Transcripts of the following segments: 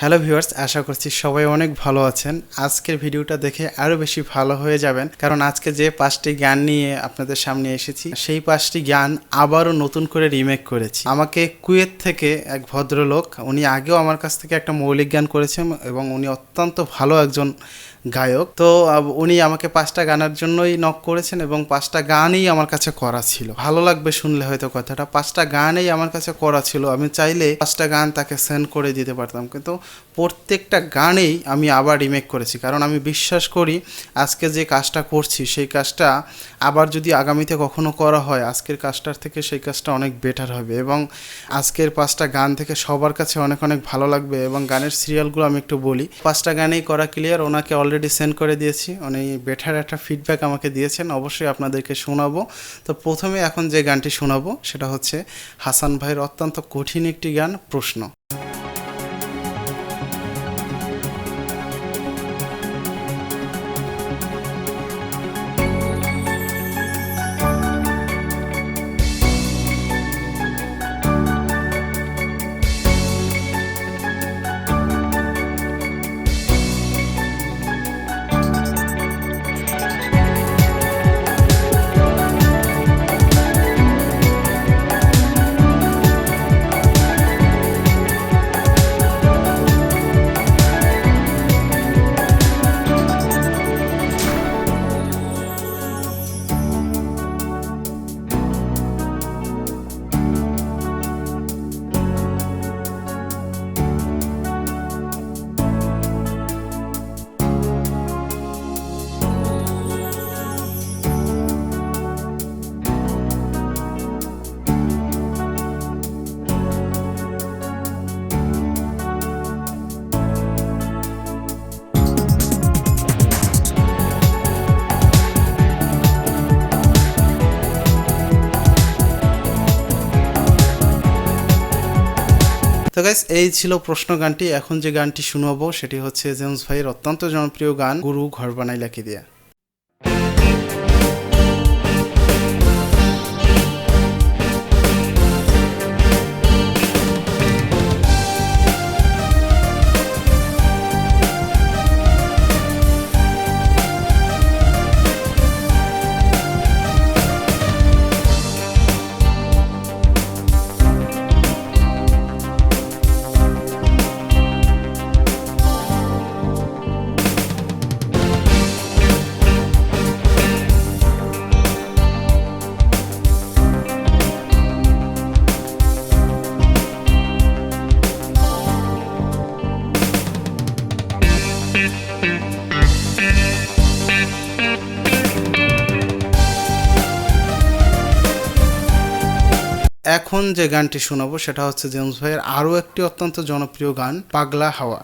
Hello viewers, আশা করছি সবাই অনেক ভালো আছেন। আজকের ভিডিওটা দেখে আরও বেশি ভালো হয়ে যাবেন, কারণ আজকে যে পাঁচটি গান নিয়ে আপনাদের সামনে এসেছি, সেই পাঁচটি গান আবারও নতুন করে রিমেক করেছি। আমাকে কুয়েত থেকে এক ভদ্রলোক, উনি আগেও আমার কাছ থেকে একটা মৌলিক গান করেছেন এবং উনি অত্যন্ত ভালো একজন গায়ক। তো উনি আমাকে পাঁচটা গানের জন্যই নক করেছেন এবং পাঁচটা গানই আমার কাছে করা ছিল। ভালো লাগবে শুনলে হয়তো কথাটা। পাঁচটা গানই আমার কাছে করা ছিল। আমি চাইলে পাঁচটা গান তাকে সেন্ড করে দিতে পারতাম। কিন্তু প্রত্যেকটা গানেই আমি আবার রিমেক করেছি। কারণ আমি বিশ্বাস করি, আজকে যে কাজটা করছি, সেই কাজটা আবার যদি আগামীতে কখনো করা হয়, আজকের কাজটার থেকে সেই কাজটা অনেক বেটার হবে। এবং আজকের পাঁচটা গান থেকে সবার কাছে অনেক অনেক ভালো লাগবে। এবং গানের সিরিয়ালগুলো আমি একটু বলি। পাঁচটা গানেই করা ক্লিয়ার ওনাকে অলরেডি সেন্ড করে দিয়েছি। উনি বেটার একটা ফিডব্যাক আমাকে দিয়েছেন, অবশ্যই আপনাদেরকে শোনাবো। তো প্রথমে এখন যে গানটি শোনাবো, সেটা হচ্ছে হাসান ভাইয়ের অত্যন্ত কঠিন একটি গান, প্রশ্ন। তো গাইস এই ছিল প্রশ্ন গানটি। এখন যে গানটি শুনব, সেটি হচ্ছে জেমস ভাইয়ের অত্যন্ত জনপ্রিয় গান, গুরু ঘর বানাই লাকি দিয়া। এখন যে গানটি শোনাবো, সেটা হচ্ছে জেমস ভাইয়ের আরও একটি অত্যন্ত জনপ্রিয় গান, পাগলা হাওয়া।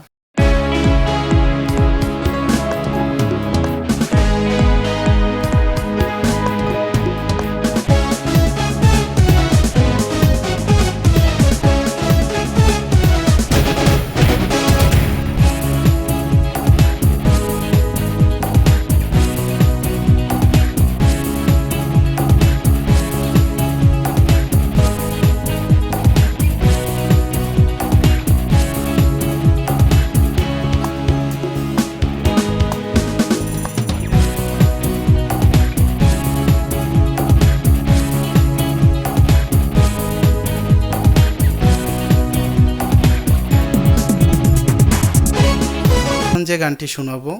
যে গানটি শোনাবো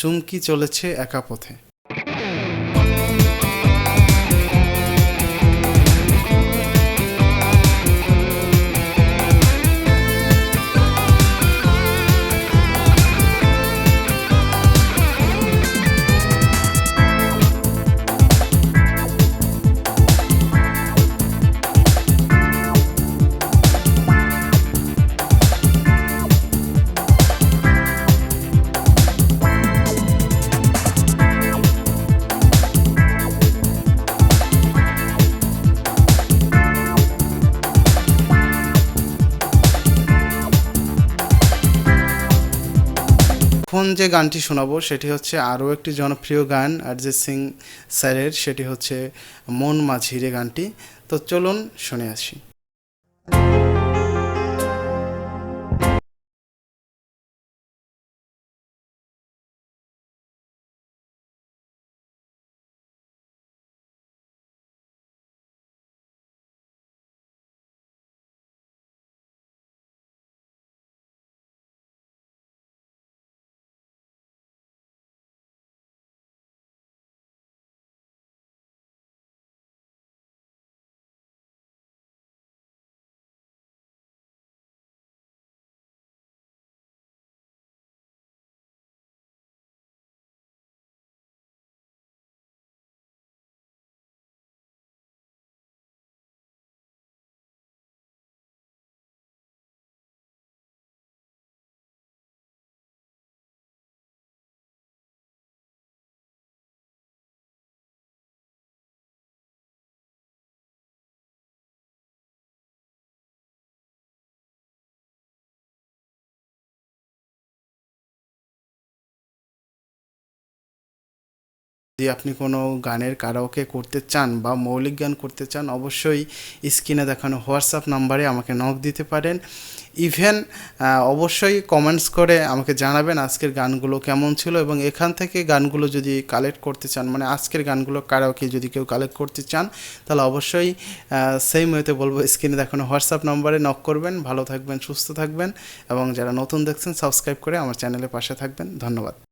চুমকি চলেছে একা পথে। এখন যে গানটি শোনাবো সেটি হচ্ছে আরও একটি জনপ্রিয় গান, অরিজিৎ সিং স্যারের, সেটি হচ্ছে মন মাঝিরে গানটি। তো চলুন শুনে আসি। যদি আপনি কোনো গানের কারাওকে করতে চান বা মৌলিক গান করতে চান, অবশ্যই স্ক্রিনে দেখানো হোয়াটসঅ্যাপ নাম্বারে আমাকে নক দিতে পারেন। ইভেন অবশ্যই কমেন্টস করে আমাকে জানাবেন আজকের গানগুলো কেমন ছিল এবং এখান থেকে গানগুলো যদি কালেক্ট করতে চান মানে আজকের গানগুলো কারাওকে যদি কেউ কালেক্ট করতে চান, তাহলে অবশ্যই সেম ওয়েতে বলব, স্ক্রিনে দেখানো হোয়াটসঅ্যাপ নাম্বারে নক করবেন। ভালো থাকবেন, সুস্থ থাকবেন এবং যারা নতুন দেখছেন সাবস্ক্রাইব করে আমার চ্যানেলের পাশে থাকবেন। ধন্যবাদ।